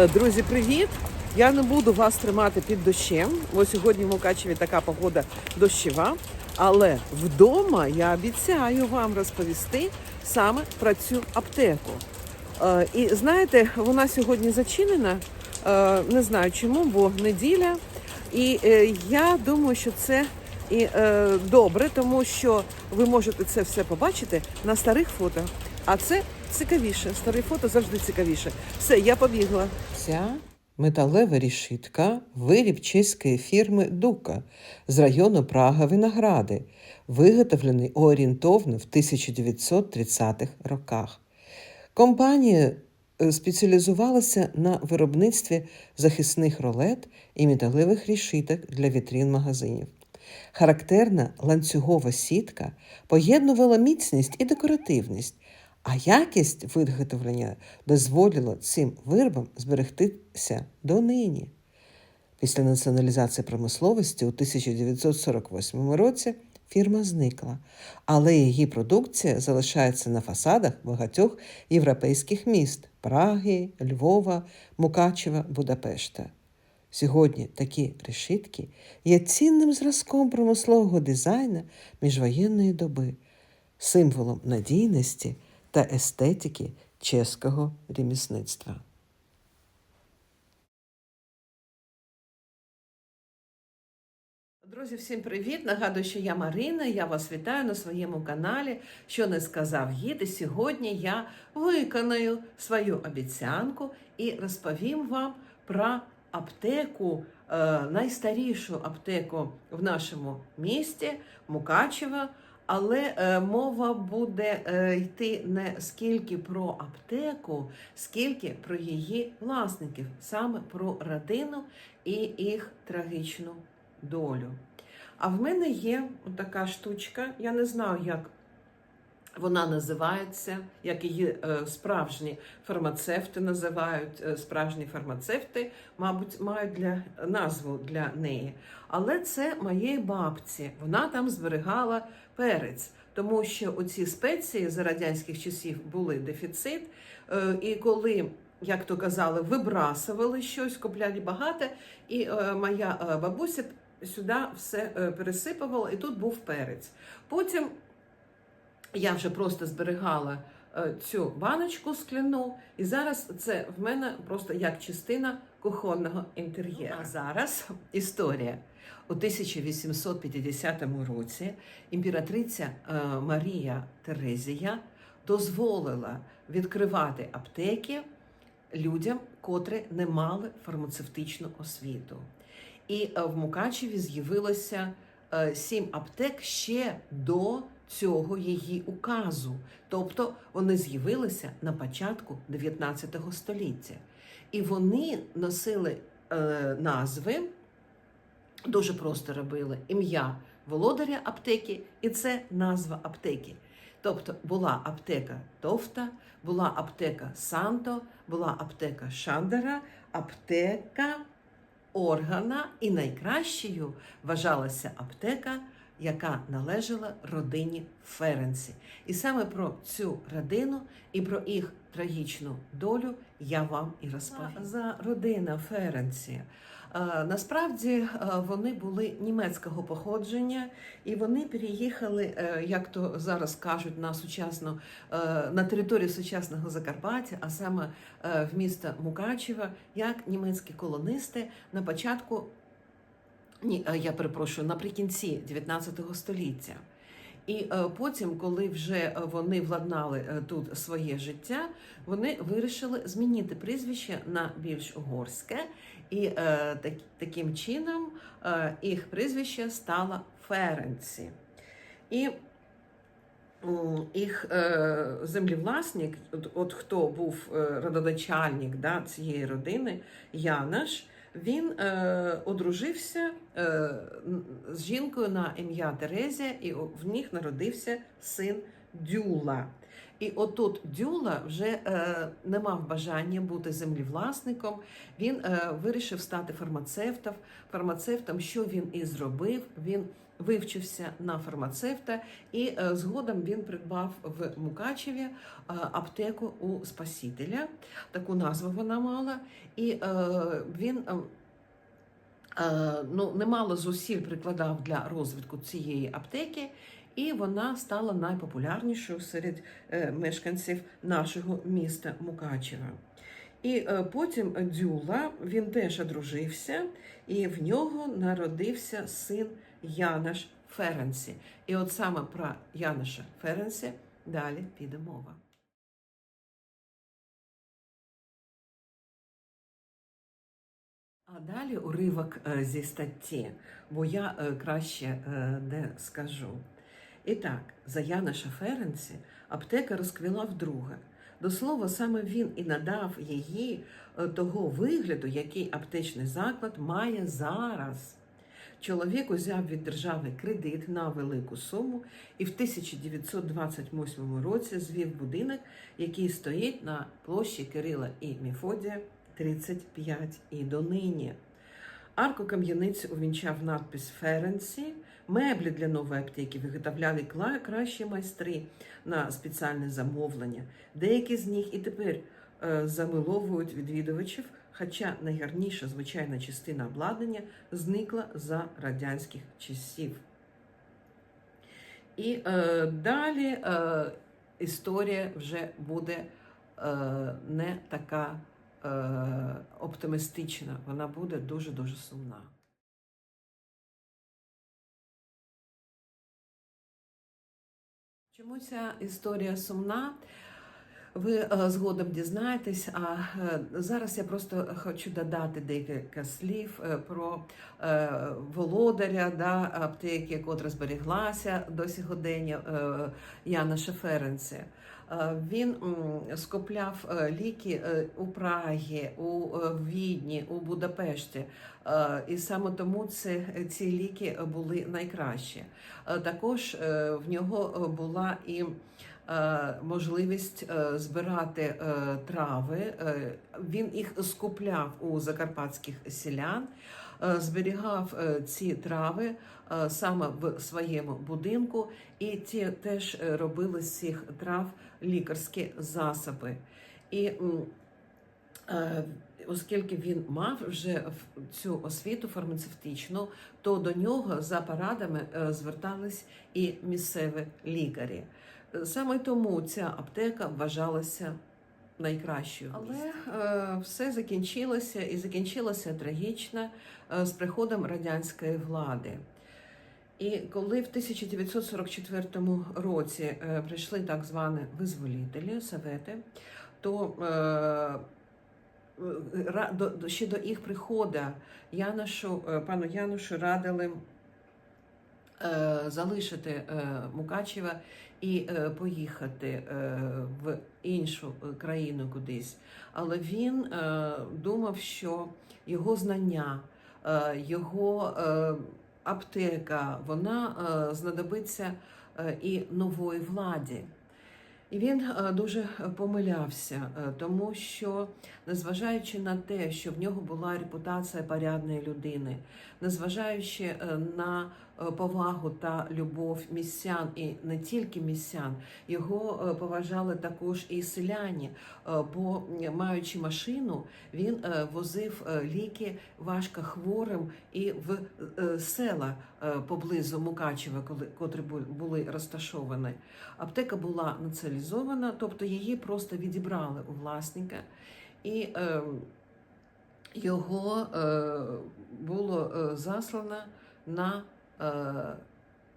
Е, Друзі, привіт! Я не буду вас тримати під дощем, бо сьогодні в Мукачеві така погода дощова. Але вдома я обіцяю вам розповісти саме про цю аптеку. Е, І знаєте, вона сьогодні зачинена. Е, Не знаю чому, бо неділя. І я думаю, що це і добре, тому що ви можете це все побачити на старих фото. А це цікавіше. Старі фото завжди цікавіше. Все, я побігла. Ця металева рішитка виріб чеської фірми Дука з району Прага Виногради, виготовлений орієнтовно в 1930-х роках. Компанія е, спеціалізувалася на виробництві захисних ролет і металевих рішиток для вітрін магазинів. Характерна ланцюгова сітка поєднувала міцність і декоративність, а якість виготовлення дозволила цим виробам зберегтися донині. Після націоналізації промисловості у 1948 році фірма зникла, але її продукція залишається на фасадах багатьох європейських міст Праги, Львова, Мукачева, Будапешта. Сьогодні такі решітки є цінним зразком промислового дизайну міжвоєнної доби, символом надійності та естетики чеського ремісництва. Друзі, всім привіт! Нагадую, що я Марина. Я вас вітаю на своєму каналі. Що не сказав гід. І сьогодні я виконаю свою обіцянку і розповім вам про аптеку, е, найстарішу аптеку в нашому місті Мукачева. Але е, мова буде е, йти не скільки про аптеку, скільки про її власників, саме про родину і їх трагічну долю. А в мене є така штучка, я не знаю, як вона називається, як її е, справжні фармацевти називають. Справжні фармацевти, мабуть, мають для назву для неї. Але це моєї бабці. Вона там зберігала перець, тому що оці спеції за радянських часів були дефіцит. Е, І коли як то казали, вибрасували щось, купляли багато, і е, моя е, бабуся сюди все е, пересипувала, і тут був перець. Потім я вже просто зберігала е, цю баночку скляну, і зараз це в мене просто як частина кухонного інтер'єру. А зараз історія. У 1850 році імператриця е, Марія Терезія дозволила відкривати аптеки людям, котрі не мали фармацевтичну освіту. І е, в Мукачеві з'явилося е, сім аптек ще до цього її указу. Тобто вони з'явилися на початку 19 століття. І вони носили назви, дуже просто робили ім'я володаря аптеки, і це назва аптеки. Тобто була аптека Товта, була аптека Санто, була аптека Шандера, аптека органа, і найкращою вважалася аптека, яка належала родині Ференці. І саме про цю родину і про їх трагічну долю я вам і розповім. За родина Ференці. Е, Насправді е, вони були німецького походження, і вони переїхали, е, як то зараз кажуть, на сучасну на територію сучасного Закарпаття, а саме в місто Мукачева, як німецькі колонисти на початку, ні, я перепрошую, наприкінці 19 століття. І потім, коли вже вони владнали тут своє життя, вони вирішили змінити прізвище на більш угорське, і е, так, таким чином е, їх прізвище стало Ференці. І їх е, землівласник, от, от хто був е, родоначальник да, цієї родини, Янаш, він е, одружився е, з жінкою на ім'я Терезія, і в них народився син Дюла. І отут Дюла вже е, не мав бажання бути землівласником. Він е, вирішив стати фармацевтом. Фармацевтом, що він і зробив. Він вивчився на фармацевта, і е, згодом він придбав в Мукачеві е, аптеку у Спасителя. Таку назву вона мала. І е, він. Ну, немало зусиль прикладав для розвитку цієї аптеки, і вона стала найпопулярнішою серед мешканців нашого міста Мукачева. І потім Дюла він теж одружився, і в нього народився син Янаш Ференсі. І от саме про Яноша Ференсі далі піде мова. А далі уривок е, зі статті, бо я е, краще не скажу. І так, за Яноша Ференсі аптека розквіла вдруге. До слова, саме він і надав її е, того вигляду, який аптечний заклад має зараз. Чоловік узяв від держави кредит на велику суму і в 1928 році звів будинок, який стоїть на площі Кирила і Мефодія 35 і донині. Арку кам'яниці увінчав надпис Ференсі. Меблі для нової аптеки виготовляли кращі майстри на спеціальне замовлення. Деякі з них і тепер замиловують відвідувачів, хоча найгарніша звичайна частина обладнання зникла за радянських часів. І е, далі е, історія вже буде е, не така е, оптимістична, вона буде дуже-дуже сумна. Чому ця історія сумна? Ви е, згодом дізнаєтесь, а е, зараз я просто хочу додати декілька слів е, про володаря да, аптеки, котра зберіглася до сьогодення Яна Шеференці. Він скупляв ліки у Прагі, у Відні, у Будапешті. І саме тому це, ці ліки були найкращі. Також в нього була і можливість е, збирати е, трави. Е, Він їх скупляв у закарпатських селян, е, зберігав е, ці трави е, саме в своєму будинку, і ті теж е, робили з цих трав лікарські засоби. І е, Оскільки він мав вже цю освіту фармацевтичну, то до нього за порадами е, звертались і місцеві лікарі. Е, Саме тому ця аптека вважалася найкращою. Але е, все закінчилося і закінчилося трагічно е, з приходом радянської влади. І коли в 1944 році е, прийшли так звані визволителі, совети, то е, ра- до, до- ще до їх приходу Яношу, е, пану Янушу радили е, залишити е, Мукачева і е, поїхати е, в іншу е, країну кудись. Але він думав, що його знання, його аптека, вона знадобиться і нової владі. І він дуже помилявся, тому що, незважаючи на те, що в нього була репутація порядної людини, незважаючи на повагу та любов містян, і не тільки містян, його е, поважали також і селяні. е, Бо, маючи машину, він е, возив е, ліки важко хворим і в е, села е, поблизу Мукачева, коли котрі були розташовані. Аптека була націоналізована, тобто її просто відібрали у власника, і е, його е, було е, заслано на е,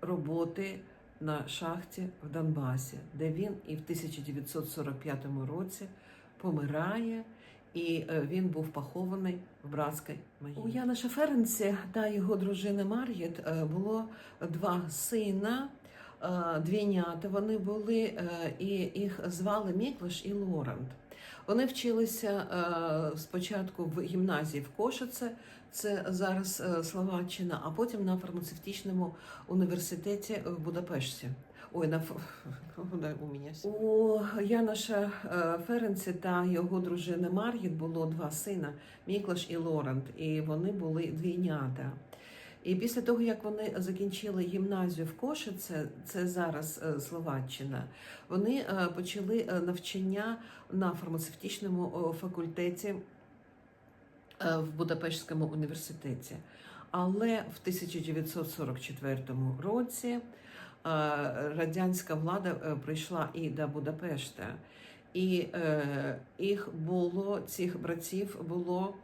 роботи на шахті в Донбасі, де він і в 1945 році помирає. І е, він був похований в братській могилі. У Яна Шаференці та його дружини Мар'єт е, було два сина, е, двійнята. Вони були, е, і їх звали Міклаш і Лорент. Вони вчилися е, спочатку в гімназії в Кошице, це зараз е, Словаччина, а потім на фармацевтичному університеті в Будапешті. Ой, на у мене у Яноша е, Ференці та його дружини Мар'їт було два сина Міклаш і Лорент, і вони були двійнята. І після того, як вони закінчили гімназію в Кошице, це зараз е, Словаччина, вони почали навчання на фармацевтичному факультеті в Будапештському університеті. Але в 1944 році е, радянська влада е, прийшла і до Будапешта, і е, їх було, цих братів було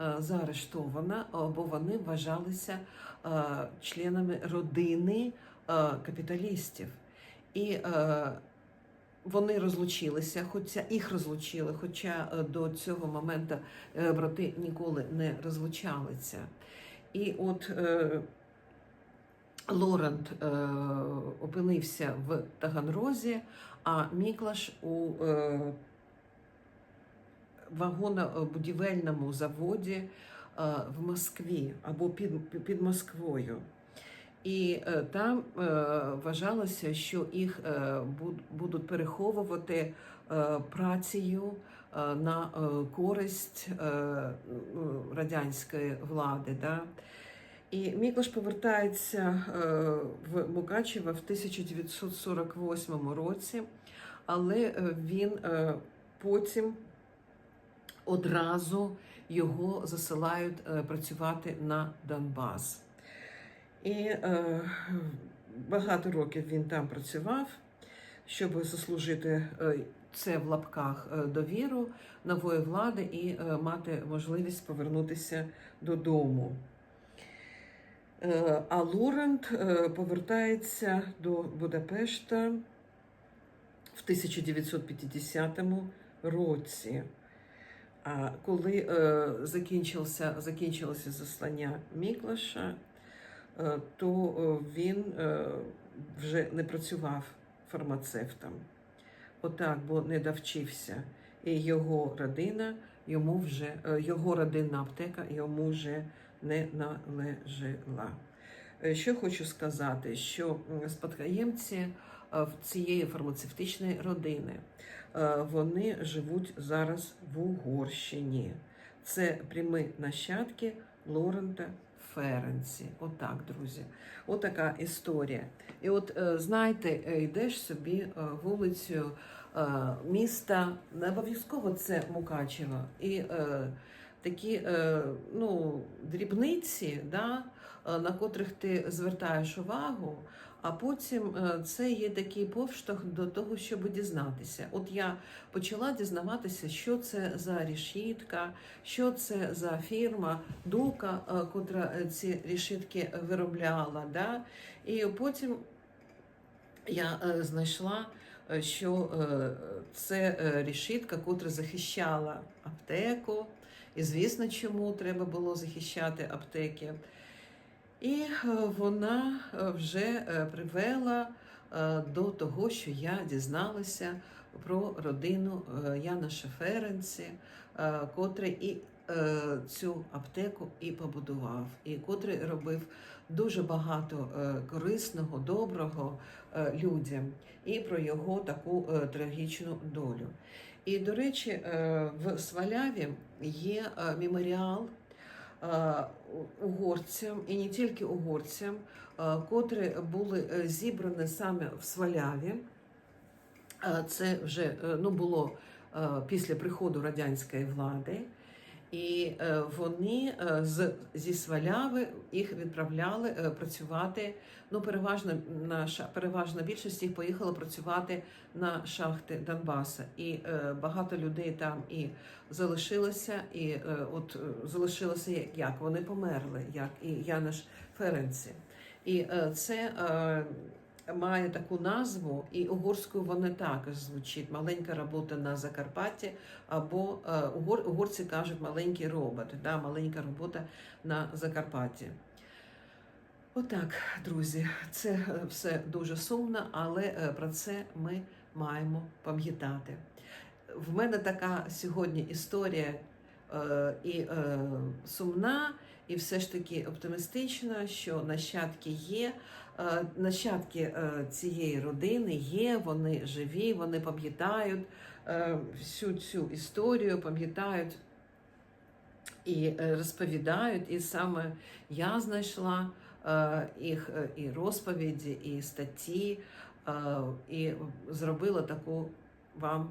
е, заарештовано, е, бо вони вважалися е, членами родини е, капіталістів. І е, вони розлучилися, хоча їх розлучили, хоча е, до цього моменту е, брати ніколи не розлучалися. І от е, Лорент е, опинився в Таганрозі, а Міклаш у е, вагонобудівельному заводі е, в Москві або під, під Москвою. І е, там е, вважалося, що їх е, буд- будуть переховувати працею на користь ну, радянської влади. Да? І Міклаш повертається в Мукачево в 1948 році, але він потім одразу його засилають працювати на Донбас. І е, багато років він там працював, щоб заслужити е, це в лапках е, довіру нової влади і е, мати можливість повернутися додому. А Лорент повертається до Будапешта в 1950 році. А коли закінчився, закінчилося заслання Міклаша, то е, він е, вже не працював фармацевтом. Отак, бо не довчився. І його родина йому вже е, його родинна аптека йому вже не належала. Е, Що хочу сказати, що спадкоємці е, цієї фармацевтичної родини е, вони живуть зараз в Угорщині. Це прямі нащадки Лорента Ференці. Отак, друзі. Отака історія. І от е, знаєте, е, йдеш собі е, вулицею міста, не обов'язково це Мукачево. І такі ну, дрібниці, да, на котрих ти звертаєш увагу, а потім е, це є такий повштовх до того, щоб дізнатися. От я почала дізнаватися, що це за рішітка, що це за фірма Дука, е, котра е, ці рішітки виробляла. Да? І потім я знайшла, що це рішітка, котра захищала аптеку. І звісно, чому треба було захищати аптеки. І е, вона е, вже е, привела до того, що я дізналася про родину Яна Шеференці, котрий і цю аптеку і побудував, і котрий робив дуже багато корисного, доброго людям, і про його таку трагічну долю. І, до речі, в Сваляві є меморіал угорцям, і не тільки угорцям, е, котрі були е, зібрані саме в Сваляві. Е, Це вже е, ну, було е, після приходу радянської влади. І е, вони е, з, зі Сваляви їх відправляли е, працювати. Ну, переважно наша переважна більшість їх поїхала працювати на шахти Донбаса. І багато людей там і залишилося, і от залишилося як, вони померли, як і Яниш Ференці. І це має таку назву, і угорською вона також звучить маленька робота на Закарпатті, або е, угор, угорці кажуть маленький робот, да, маленька робота на Закарпатті. Отак, друзі, це е, все дуже сумно, але е, про це ми маємо пам'ятати. В мене така сьогодні історія і сумна, і все ж таки оптимістична, що нащадки є. Е, Нащадки е, цієї родини є, вони живі, вони пам'ятають е, всю цю історію, пам'ятають і розповідають. І саме я знайшла їх і розповіді, і статті, і зробила таку вам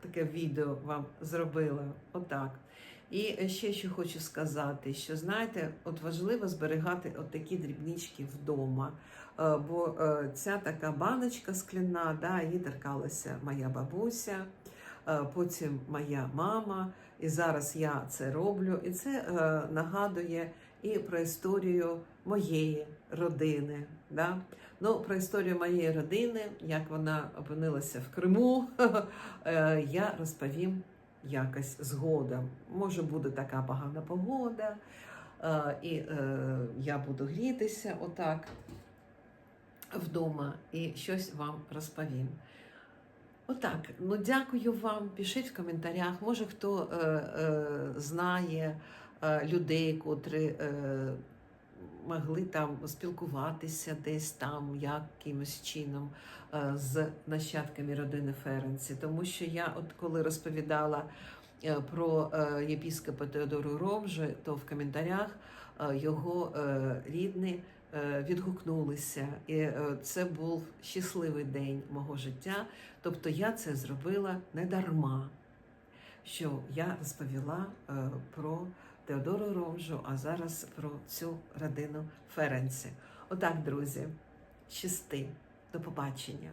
таке відео вам зробила. Отак. І ще що хочу сказати, що знаєте, от важливо зберігати от такі дрібнички вдома. Е, Бо е, ця така баночка скляна, да, її торкалася моя бабуся, е, потім моя мама, і зараз я це роблю. І це нагадує і про історію моєї родини. Да? Ну, про історію моєї родини, як вона опинилася в Криму, я розповім якось згодом. Може буде така погана погода, е, і е, я буду грітися отак вдома і щось вам розповім. Отак, ну дякую вам. Пишіть в коментарях. Може хто е, е, знає е, людей, котрі е, могли там спілкуватися десь там, якимось чином е, з нащадками родини Ференці. Тому що я, от коли розповідала е, про е, єпіскопа Теодору Ромжи, то в коментарях його рідні відгукнулися. І це був щасливий день мого життя. Тобто я це зробила не дарма, що я розповіла про Теодору Ромжу, а зараз про цю родину Ференці. Отак, друзі, щасти. До побачення.